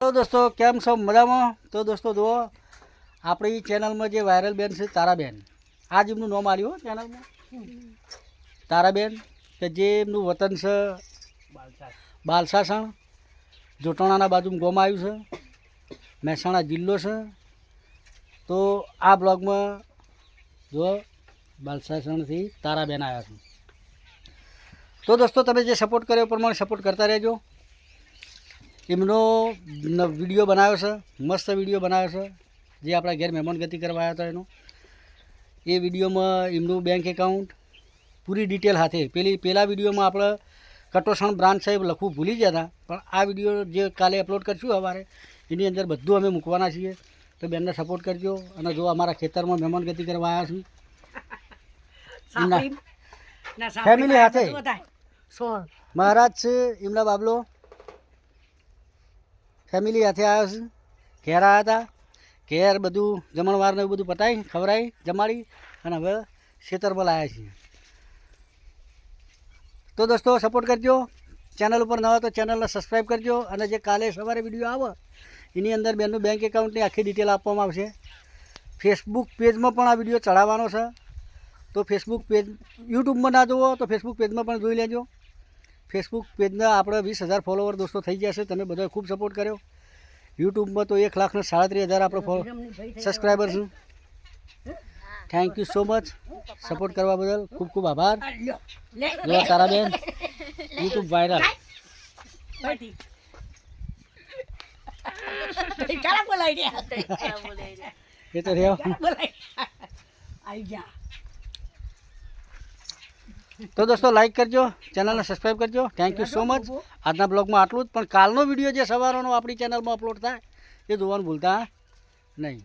તો દોસ્તો, કેમ છો? મજામાં? તો દોસ્તો, જુઓ, આપણી ચેનલમાં જે વાયરલ બેન છે, તારાબેન. આ જ એમનું નામ આવ્યું ચેનલમાં. તારાબેન, કે જે એમનું વતન છે, બાલસાસણ. જોટાણાના બાજુમાં ગોમાં આવ્યું છે. મહેસાણા જિલ્લો છે. તો આ બ્લોગમાં જો બાલસાસણથી તારાબેન આવ્યા છે. તો દોસ્તો, તમે જે સપોર્ટ કર્યો પ્રમાણે સપોર્ટ કરતા રહેજો. એમનો ન- વીડિયો બનાવ્યો છે મસ્ત વીડિયો બનાવ્યો છે જે આપણા ઘેર મહેમાન ગતિ કરવા આવ્યા હતા એનો. એ વિડીયોમાં એમનું બેંક એકાઉન્ટ પૂરી ડિટેલ સાથે પેલી પહેલા વિડીયોમાં આપણે કટોસણ બ્રાન્ચ સાહેબ લખવું ભૂલી ગયા હતા પણ આ વીડિયો જે કાલે અપલોડ કરશું સવારે એની અંદર બધું અમે મૂકવાના છીએ. તો બેનને સપોર્ટ કરજો અને જો અમારા ખેતરમાં મહેમાન ગતિ કરવા આવ્યા છું ફેમિલી સાથે મહારાજ છે એમના બાબલો. ફેમિલી હાથે આવ્યા છું. ઘેર આવ્યા હતા. ઘેર બધું જમણવારને એવું બધું પતાવી ખવડાવી જમાડી અને હવે ખેતરમાં આવ્યા છીએ. તો દોસ્તો સપોર્ટ કરજો. ચેનલ ઉપર નવા તો ચેનલને સબસ્ક્રાઈબ કરજો અને જે કાલે સવારે વીડિયો આવે, એની અંદર બેનનું બેંક એકાઉન્ટની આખી ડિટેલ આપવામાં આવશે. ફેસબુક પેજમાં પણ આ વીડિયો ચડાવવાનો છે. તો ફેસબુક પેજ યુટ્યુબમાં ના જુઓ તો ફેસબુક પેજમાં પણ જોઈ લેજો. ફેસબુક પેજના આપણે વીસ હજાર ફોલોવર દોસ્તો થઈ ગયા છે. તમે બધાએ ખૂબ સપોર્ટ કર્યો. યુટ્યુબમાં તો એક લાખ ને સાડત્રીસ હજાર આપણો ફોલો સબસ્ક્રાઈબર છું. Thank you so much support કરવા બદલ ખૂબ ખૂબ આભાર. જો તારાબેન. યુટ્યુબ વાયરલ એ તો રહ્યો. તો દોસ્તો લાઈક કરજો ચેનલને સબસ્ક્રાઈબ કરજો. થેન્ક યુ સો મચ આજના બ્લોગમાં આટલું જ. પણ કાલનો વીડિયો જે સવારનો આપણી ચેનલમાં અપલોડ થાય, એ જોવાનું ભૂલતા નહીં.